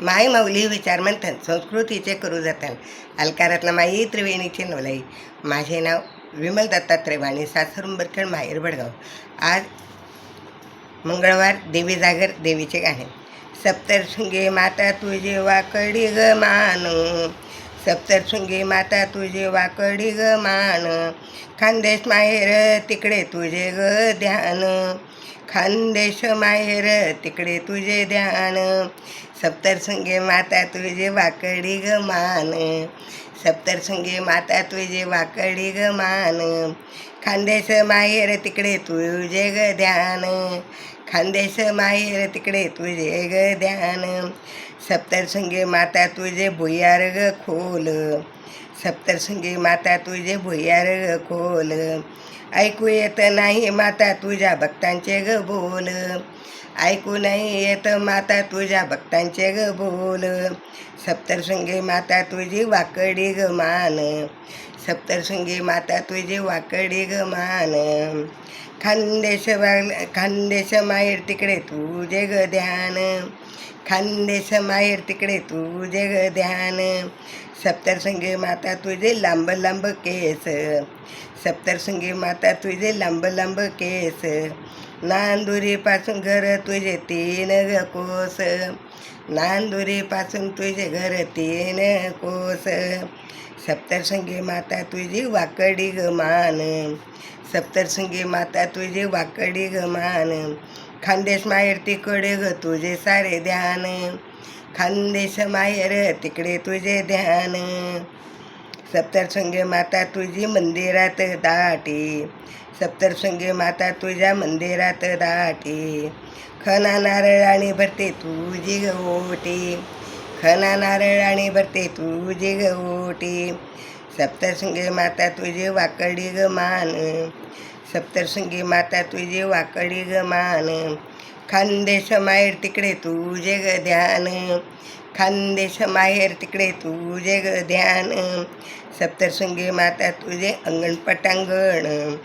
माय माऊली विचार मंथन संस्कृतीचे करू जतन अलकारातला माई त्रिवेणीचे नवलाई. माझे नाव विमल दत्तात्रय वाणी सासरुंबरखेड माहेर भडगाव आज मंगळवार देवी जागर देवीचे गाणे. सप्तरशृंगे माता तुझे वाकडी ग मान. सप्तरशृंगी माता तुझे वाकडी ग मान. खानदेश माहेर तिकडे तुझे ग ध्यान. खानदेश माहेर तिकडे तुझे ध्यान. सप्तरसंगे माता तुझे वाकडी ग मान. सप्तरसंगे माता तुझे वाकडी ग मान. खानदेश माहेर तिकडे तुझे ग ध्यान. खानदेश माहेर तिकडे तुझे ग ध्यान. सप्तरसंगी माता तुझे भुयार ग खोल. सप्तरसंगी माता तुझे भुयार ग खोल. ऐकू येत नाही माता तुझ्या भक्तांचे ग बोल. ऐकू नाही येत माता तुझ्या भक्तांचे ग बोल. सप्तरशृंगी माता तुझी वाकडी ग मान. सप्तरशृंगी माता तुझी वाकडी ग मान. खानदेश खानदेश माहेर तिकडे तुझे ग ध्यान. खानदेश माहेर तिकडे तुझे ग ध्यान. सप्तरशृंगी माता तुझे लांब लांब केस. सप्तरसंगी माता तुझे लांब लांब केस. नांदुरीपासून घर तुझे तीन ग कोस. नांदुरीपासून तुझे घर तीन कोस. सप्तरशृंगी माता तुझी वाकडी ग मान माता तुझी वाकडी ग मान खानदेश माहेर तिकडे ग तुझे सारे ध्यान. खानदेश माहेर तिकडे तुझे ध्यान. सप्तरशृंगी माता तुझी मंदिरात दाटी. सप्तरशृंगी माता तुझ्या मंदिरात दाटी. खना नारळाने भरते तुझी ग खना खना नारळाने भरते तुझी ग ओटी. सप्तशृंगी माता तुझी वाकडी ग मान. सप्तरसंगी माता तुझे वाकडी ग मान खानदेश माहेर तिकडे तुझे ग ध्यान. खानदेश माहेर तिकडे तुझे ग ध्यान. सप्तशृंगी माता तुझे अंगण पटांगण.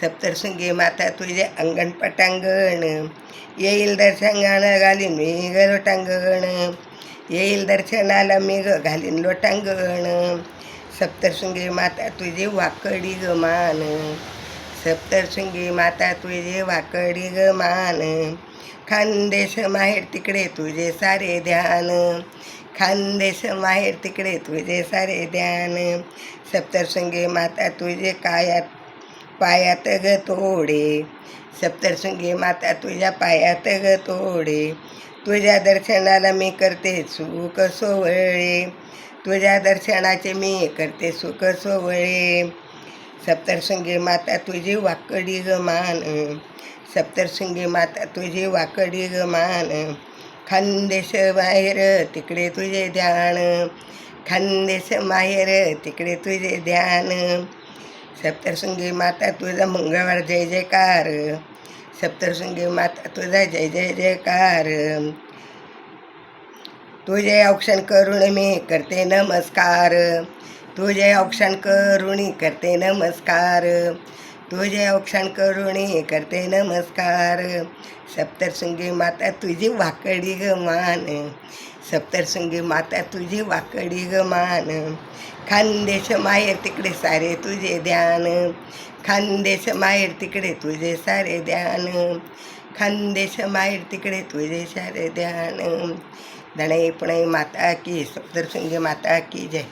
सप्तरसंगी माता तुझे अंगण पटांगण. येईल दर्शनाला घालीन मी ग लोटांगण. येईल दर्शनाला मी ग घालीन लोटांगण. सप्तशृंगी माता तुझे वाकडी ग मान सप्तशृंगी माता तुझे वाकडी ग मान. खानदेश माहेर तिकडे तुझे सारे ध्यान. खानदेश माहेर तिकडे तुझे सारे ध्यान. सप्तशृंगी माता तुझे कायात पायात ग तोडे. सप्तशृंगी माता तुझ्या पायात ग तोडे. तुझ्या दर्शनाला मी करते सुख सोवळे तुझ्या दर्शनाचे मी करते सुख सोवळे सप्तशृंगी माता तुझी वाकडी ग मान. सप्तशृंगी माता तुझी वाकडी ग मान. खानदेश माहेर तिकडे तुझे ध्यान. खानदेश माहेर तिकडे तुझे ध्यान. सप्तशृंगी माता तुझा मंगळवार जय जयकार. सप्तशृंगी माता तुझा जय जय जयकार. तुझे औक्षण करून मी करते नमस्कार. तुझे औक्षण करुणी करते नमस्कार. तुझे औक्षण करुणी करते नमस्कार. सप्तरशृंगी माता तुझी वाकडी ग मान. सप्तरशृंगी माता तुझी वाकडी ग मान. खानदेश माहेर तिकडे सारे तुझे ध्यान. खानदेश माहेर तिकडे तुझे सारे ध्यान. खानदेश माहेर तिकडे तुझे सारे ध्यान. धणे पुणे माता की सप्तशृंगी माता की जय.